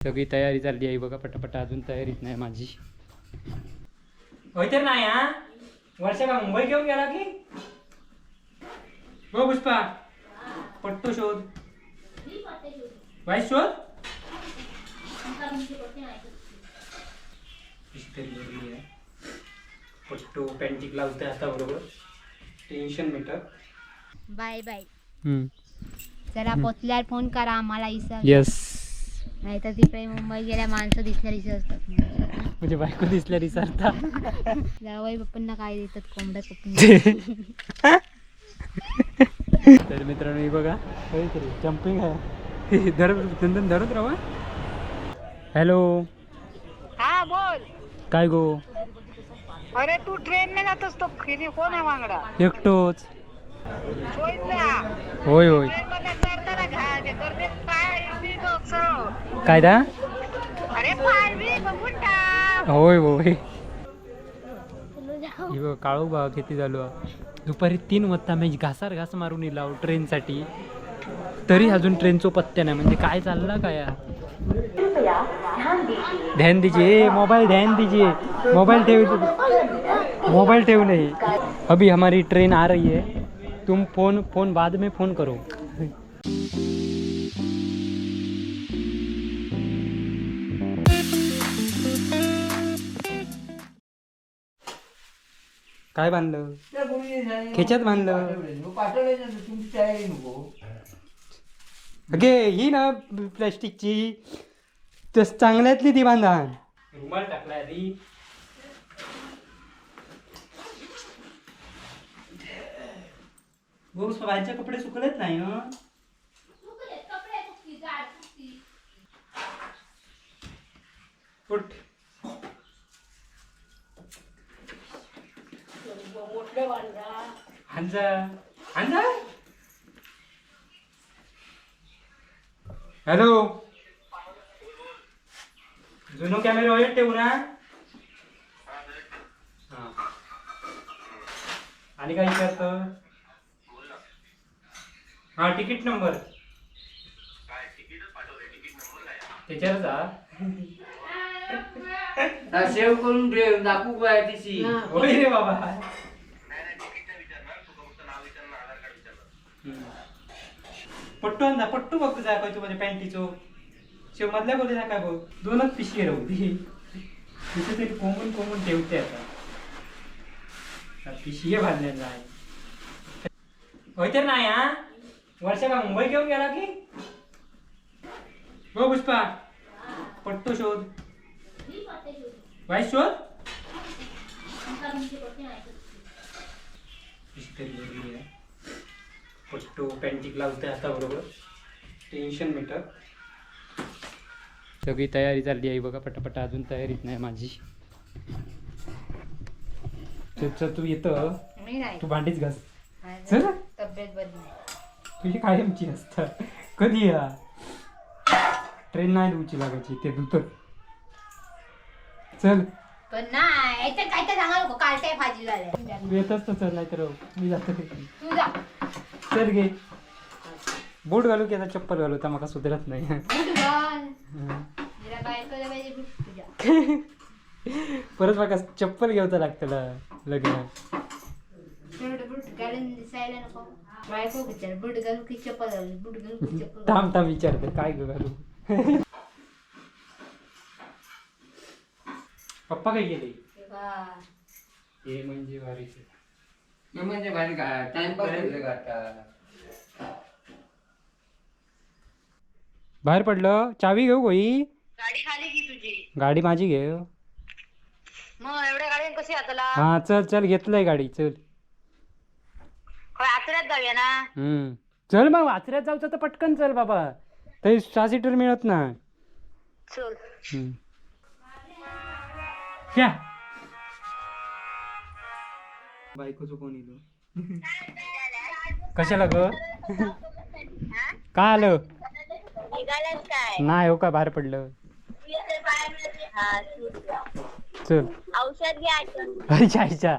सगळी तयारी चालली आहे बघा पटापटा अजून तयारीच नाही माझी. होय तर नाही हा? वर्षा का मुंबई घेऊन गेला की? हो पुष्पा. पट्टो शोध. वाईस शोध? पट्टो पॅन्टिक लावते हाताबरोबर टेन्शन मीटर बाय बाय. जरा पोचल्यावर फोन करा आम्हाला इसर. येस नाही तर तिकडे मुंबई गेल्या माणसं दिसल्या इसरतात म्हणजे बायको दिसल्या रिसारता जावई बाप्पांना काय देतात कोंबड्या पप्पा तर मित्रांनो हे बघा. काहीतरी जम्पिंग आहे. धर नंदन धरत राहा हॅलो हा बोल. काय गो? अरे तू ट्रेन ने जातोस तो किती कोण आहे मागडा एकटोच. होय होय. कायदा? काय दा होय होय काळू बा किती झालो. दुपारी तीन वाजता मी घासार घास मारून येला ट्रेनसाठी. तरी अजून ट्रेनचो पत्त्या नाही म्हणजे काय चाललं काय यार? ध्यान दिजे मोबाईल ध्यान दिजे मोबाईल ठेव मोबाईल ठेव नये अभी हमारी ट्रेन आ रही है. तुम फोन फोन बाद में फोन करो। काय बांधलं? खेच्यात बांधलं? अगे ही ना प्लॅस्टिकची तस चांगल्यातली ती बांधा. रुमाल टाकलाय भाऊ बाहेरचे कपडे सुकलेत नाही हं? उठ. हांजा हांजा. हॅलो. जुनो कॅमेरा वयर ठेवू ना. हा. आणि काय विचारतं? हा तिकीट नंबर त्याच्यावरच हा. सेव्ह करून ठेव दाखवू काय तिची. होय रे बाबा. हम्म. पट्टू आणला पट्टू बघ तुझा काय तू माझ्या पॅन्टीचो. शेव मधल्या बोलले ना काय बघ. दोनच पिशवी राहू दे तिथे तरी कोंबून कोंबून ठेवते आता. हा पिशवी बांधलेला आहे. होय तर नाही हा? वर्षा का मुंबई घेऊन गेला की? हो पुष्पा. पट्टू शोध. वाईस शोध? पट्टू पॅन्टिक लावते हाताबरोबर टेन्शन मीटर. सगळी तयारी चालली आहे बघा पटापटा अजून तयारीच नाही माझी. चल चल तू येतं. मी नाही. तू भांडीच घास. तब्येत नाही. तुझी कायमची असतात. कधी या? ट्रेन नाही धुची लागायची ते धुत चल. पण नाही याच्यात काय तर सांगा नको कालच्या भाजी झाल्या. तू येतच तर चल नाही तर मी जातो तू जा. चल गे. बूट घालू की आता चप्पल घालू तर मला सुधरत नाही. बूट घाल. हं. जरा बायकोला पाहिजे बूट तुझ्या परत मला चप्पल घेऊचं लागतं लग्न. तेवढं बूट घालून दिसायला नको. बायको विचार बूट घालू की चप्पल घालू बूट घालू की चप्पल? घालू? थांब थांब विचारते काय ग घालू? पप्पा काय गेले हे म्हणजे वारीच म्हणजे भारी काय टाइमपास केलं का आता? बाहेर पडलं. चावी घेऊ गोई गाडी खाली की तुझी. गाडी माझी घे. मग एवढ्या गाड्या कशी आतला हा चल चल घेतलंय गाडी चल. काय आतड्यात जाऊया ना. हम्म. चल मग वाचऱ्यात जाऊचं तर पटकन चल बाबा. ते सहा सीटर मिळत ना चल. हम्म. या. बायकोचं कोण इलो? कशाला ग? काय आलं? निघालास काय? नाही हो का बाहेर पडलं. चल. औषध घ्या आठवण अच्छा अच्छा.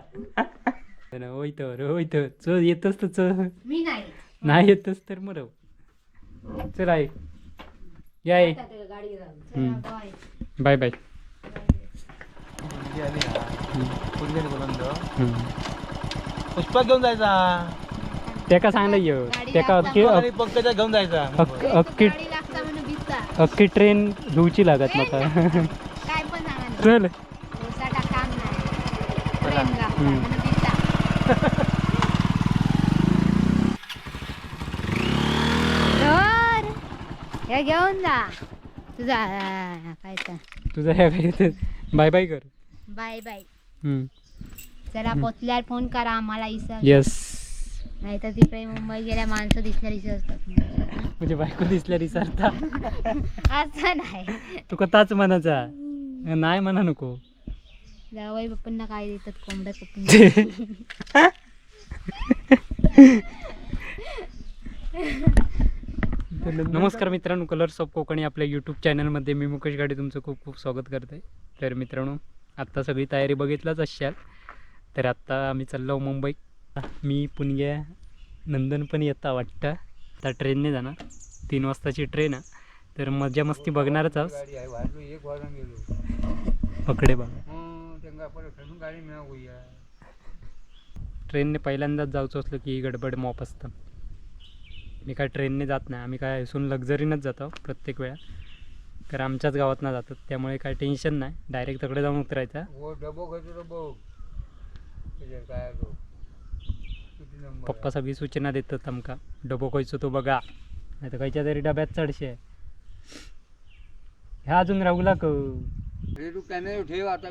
होय तर चल येतच तर चल मी नाही नाही येतच तर मरव चल आहे या ये चला, बाय. बाय पुष्पा घेऊन जायचा त्याका सांगलं ये गाडी त्याका. अख्खी आणि पंकजा घेऊन जायचा अख्खी अख्खी गाडी लागता म्हणून भिजता. अख्खी ट्रेन घेऊची लागत नका काय पण सांगा ना. चल दिवसाचा काम नाही ट्रेन लागता हम्म. म्हणून भिजता. हे घेऊन जा. तुझा काय तुझं ह्या बाय बाय कर. Bye bye. जरा पोचल्यावर फोन करा आम्हाला इसर. येस नाही तर तिकडे मुंबई गेल्या माणसं दिसल्या विसरतात म्हणजे बायको दिसल्या विचारता असं नाही. तुका ताच म्हणायचा. नाही म्हणा नको. जावाई बाप्पांना काय देतात कोंबड्या कपून नमस्कार मित्रांनो कलर्स ऑफ कोकणी आपल्या यूट्यूब चॅनलमध्ये मी मुकेश गाडी तुमचं खूप खूप स्वागत करते. तर मित्रांनो आत्ता सगळी तयारी बघितलाच असाल तर आत्ता आम्ही चाललो मुंबई. मी पुणग्या नंदन पण येता वाटतं. आता ट्रेनने जाणार. तीन वाजताची ट्रेन आहे. तर मजा मस्ती बघणारच आहोत. पकडे बघा. गाडी मिळावूया ट्रेनने पहिल्यांदाच जायचं असलं की ही गडबड मॉप असतं. मी काय ट्रेनने जात नाही आम्ही काय इथून लक्झरीनंच जातो प्रत्येक वेळा. कारण आमच्याच गावातनं जातात त्यामुळे काय टेन्शन नाही. डायरेक्ट तिकडे जाऊन उतरायचा. हो डबो डबो. काय पप्पा सगळी सूचना देतात आमका. डबो खायचो तो बघा. नाही तर खायच्या तरी डब्यात चढशे. ह्या अजून राहूला क तू कॅमेरा ठेव आता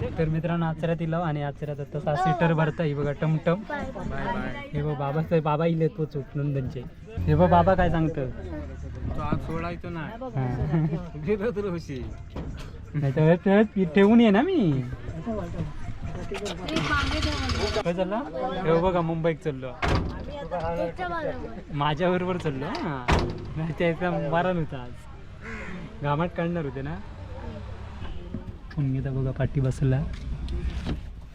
ते तर मित्रांनो आचऱ्यात इलो आणि आचऱ्यात आता सीटर भरता ही बघा टमटम. हे बघ बाबा बाबा इले पोचूक नंदनचे. हे बघ बाबा काय सांगतं? तो आज सोडायचो ना. ते ठेवून ये ना मी. काय चालला? हे बघा मुंबईत चाललो. माझ्या बरोबर चाललो हा. नाही त्याचा मारण होता आज. घामाट काढणार होते ना? पुण्यता बघा पाठी बसला.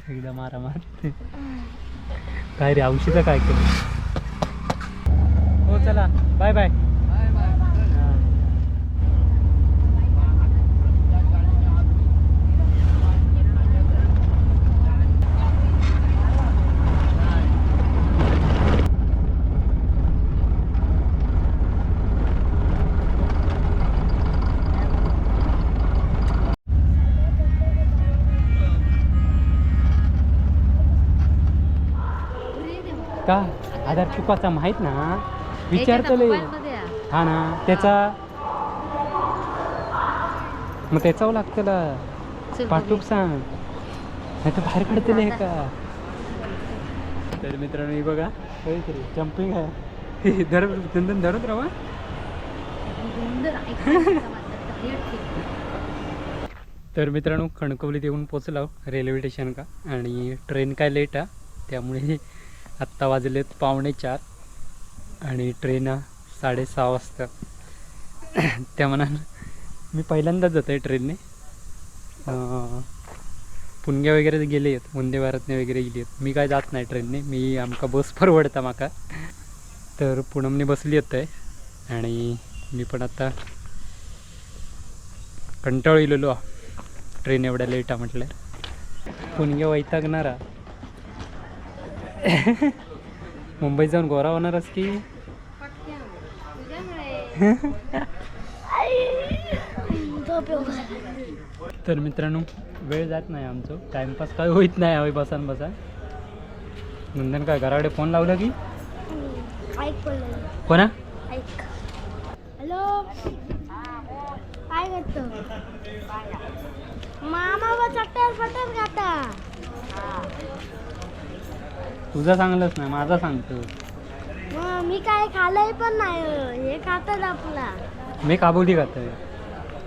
एकदा मारा मार काय रे औषधं काय केलं? हो चला. बाय बाय का आधार चुकाचा माहीत ना? विचारतले हा ना त्याचा मग त्याचावं लागतं पाठूक सांग. नाही तर बाहेर काढतले हे का? तर मित्रांनो हे बघा. जम्पिंग आहे. धर चंदन धरत राहा तर मित्रांनो कणकवलीत येऊन पोचलो रेल्वे स्टेशन का आणि ट्रेन काय लेट आहे त्यामुळे आत्ता वाजलेत पावणे चार आणि ट्रेन साडेसहा वाजता. त्या मनानं मी पहिल्यांदाच जात आहे ट्रेनने पुणग्या वगैरे गेले आहेत वंदे भारतने वगैरे गेली आहेत. मी काय जात नाही ट्रेनने मी आमका बस परवडता माका. तर पुणमने बसली येत आहे आणि मी पण आता कंटाळलेलो ट्रेन एवढ्या लेट आहे म्हटलं. पुणग्या वैतागणारा. मुंबईत जाऊन गोरा होणारच की. तर मित्रांनो वेळ जात नाही आमचं. टाइमपास काय होईत नाही हवी बसान बसा नंदन काय घराकडे फोन लावला की? कोणा? हॅलो काय करतो मामा तुझा सांगलंच नाही माझा सांगतो मग मी काय खाल्लंय पण नाही हे खातात आपला. मी काबुली खातोय.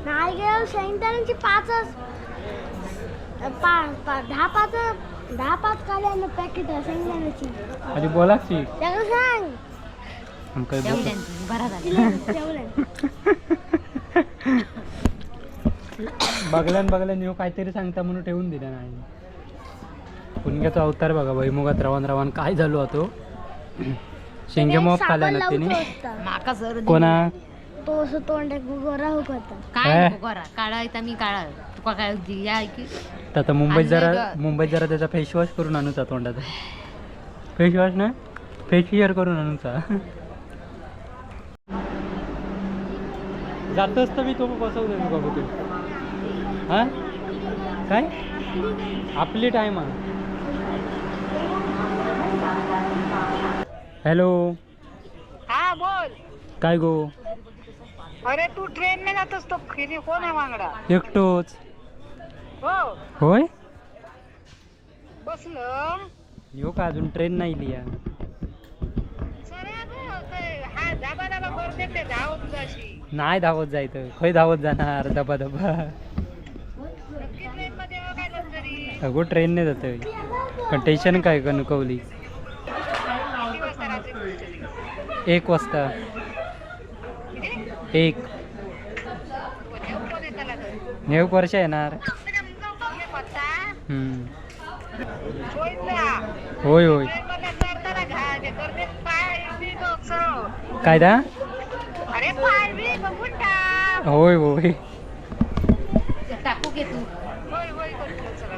नाही गेलो शेंगदाण्याची पाचच पा पा दहा पाच दहा पाच काले ना पॅकेट शेंगदाण्याची. आधी बोला की. त्याला सांग. आमका बरा झाला. जेवलं बघल्यान बघल्यान ह्यो काहीतरी सांगता म्हणून ठेवून दिलं नाही. पुणग्याचा अवतार बघा भैमुगात रावण रावण काय झालो होतो शेंगे मोप खाल्ला ना तिने. माका सर कोणा? तो असं तोंडात गोरा होता काय ए? नको करा. काळा आहे मी काळा तुका काय तर आता मुंबईत जरा. मुंबईत जरा त्याचा फेस वॉश करून आणूचा तोंडाचा फेस वॉश ना? फेशियर करून आणूचा जातच तर मी तो बसवतो मी बाबू तू. हा? काय? आपली टाईम हॅलो. हा बोल. काय गो? अरे तू ट्रेन ने जातोस तो किती कोण आहे वांगडा? एकटोच. हो. होय? बसलं. येऊ का अजून ट्रेन नाही लिया? सर हा दाबा दाबा करते ते धाव तुझाशी नाही धावत जायचं. खय धावत जाणार दबा दबा नक्की ट्रेन मध्ये काय तरी. अगो ट्रेनने जातोय. टेन्शन काय कणकवली एक वाजता. एक. नेऊ वर्ष येणार. होय होय. काय दा होय. होय.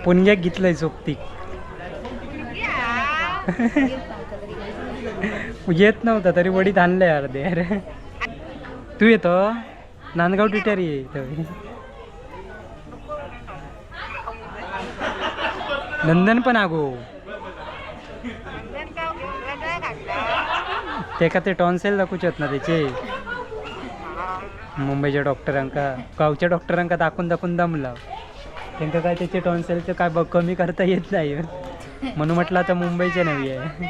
पुणग्याक घेतलंय सोबती या. येत नव्हता तरी वडीत आणलंय अर्धे. अरे तू येतो? नांदगाव टिटर ये नंदन पण आगो. ते का ते टॉन्सेल दाखवच्यात ना त्याचे? मुंबईच्या डॉक्टरांका गावच्या डॉक्टरांका दाखवून दाखवून दमला. त्यांना काय त्याचे टॉन्सेलचं काय बघ कमी करता येत नाही. म्हणून म्हटलं आता मुंबईचे नवी आहे.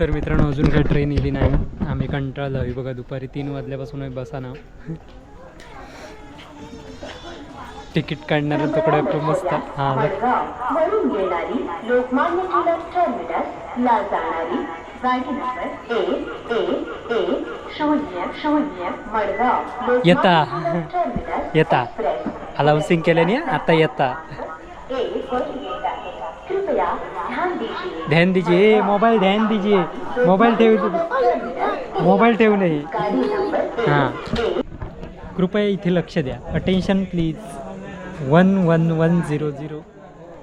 तर मित्रांनो अजून काही ट्रेन इली नाही. आम्ही कंटाळलो आहे. बघा दुपारी तीन वाजल्यापासून बसा ना. तिकीट काढणारा तुकडा आपलं मस्त. हां. येता. येता. अलाउन्सिंग केल्याने आता येता. ध्यान दीजिए. मोबाईल ध्यान दीजिए. मोबाईल ठेव मोबाईल ठेवू नये. हां. कृपया इथे लक्ष द्या. Attention please one one one zero zero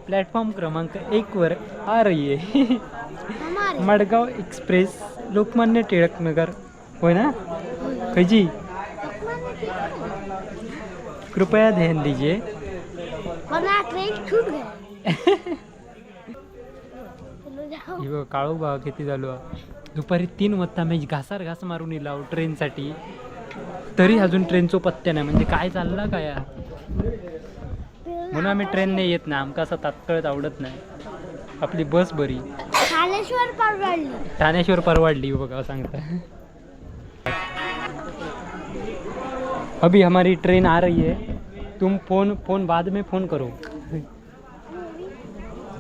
platform क्रमांक एकवर आ रही आहे. मडगाव एक्सप्रेस लोकमान्य टिळक नगर. होय ना? खयची कृपया ध्यान दीजिए. वरना ट्रेन छूट गया चलो जाओ बघ काळू बा किती झालो. दुपारी तीन वाजता मी घासार घास मारून येला ट्रेनसाठी. तरी अजून ट्रेनचो पत्त्या नाही म्हणजे काय चालला काय? म्हणून आम्ही ट्रेनने येत नाही आमका असं तात्काळच आवडत नाही. आपली बस बरी. थानेश्वर परवडली. ठाण्याश्वर परवाडली बघा, सांगता. अभी हमारी ट्रेन आ रही है. तुम फ़ोन फ़ोन बाद में फ़ोन करो.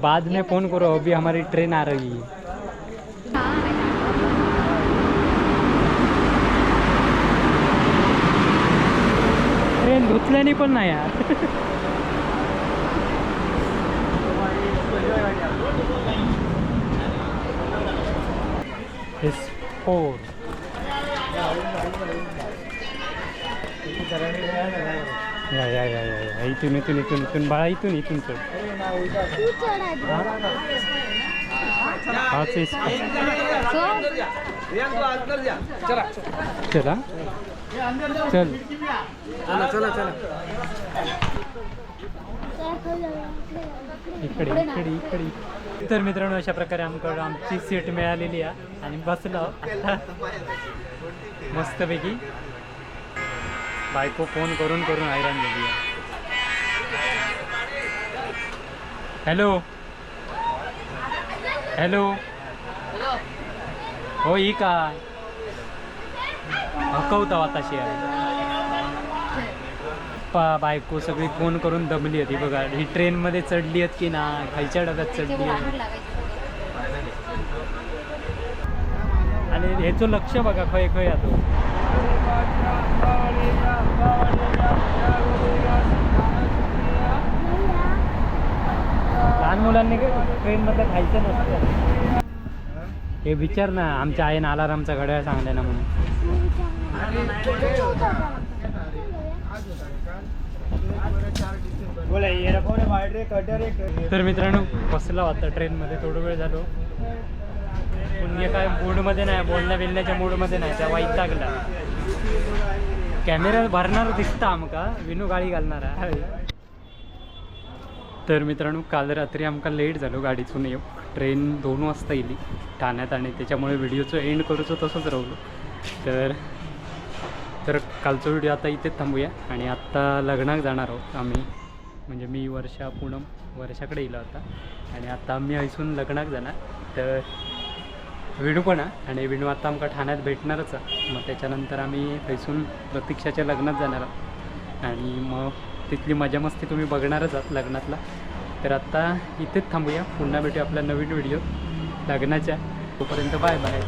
बाद में फ़ोन करो, अभी हमारी ट्रेन आ रही है. ट्रेन धुतल्याने पण नाही यार. एस फोर या या या या या. इथून इथून इथून इथून. बाळा इथून इथून चढ तू चढायचं हाच एस चला चल. इकडे इकडे इकडे. तर मित्रांनो अशा प्रकारे आमकडं आमची सीट मिळालेली आहे. आणि बसलो आता मस्तपैकी. बायको फोन करून करून हैराण झाली आहे. हॅलो हॅलो हो ही काय? हकवता आताशी आहे. पा बायको सगळी फोन करून दमली होती बघा. ही ट्रेनमध्ये चढली आहेत की ना? खायच्या डब्यात चढली आहे आणि ह्याचं लक्ष बघा खय खय येतो मुलांनी ट्रेन मधलं खायचं नसतं. हे विचार ना आमच्या आईनं अलारामचा घड्याळ सांगले ना. म्हणून तर मित्रांनो बसला होता ट्रेनमध्ये थोडं वेळ झालो. म्हणजे काय मूडमध्ये नाही बोलण्या बिलण्याच्या मूडमध्ये नाही त्या वाईट लागला. कॅमेरा भरणार दिसता आमका विनू गाडी घालणार. तर मित्रांनो काल रात्री आमका लेट झालो गाडीतून येऊ ट्रेन दोन वाजता येली. ठाण्यात आणि त्याच्यामुळे व्हिडिओचं एंड करूचं तसंच राहिलो. तर तर कालचा व्हिडिओ आता इथेच थांबूया आणि आत्ता लग्नाक जाणार आहोत आम्ही. म्हणजे मी वर्षा पूनम वर्षाकडे गेला होता आणि आता आम्ही ऐसून लग्नाक जाणार. तर विणू पण आहे आणि विणू आता आमका ठाण्यात भेटणारच आहे. मग त्याच्यानंतर आम्ही थैसून प्रतीक्षाच्या लग्नात जाणार आहोत. आणि मग तिथली मजा मस्ती तुम्ही बघणारच आहात लग्नातला. तर आत्ता इथेच थांबूया. पुन्हा भेटू आपल्या नवीन व्हिडिओ लग्नाच्या. तोपर्यंत बाय बाय.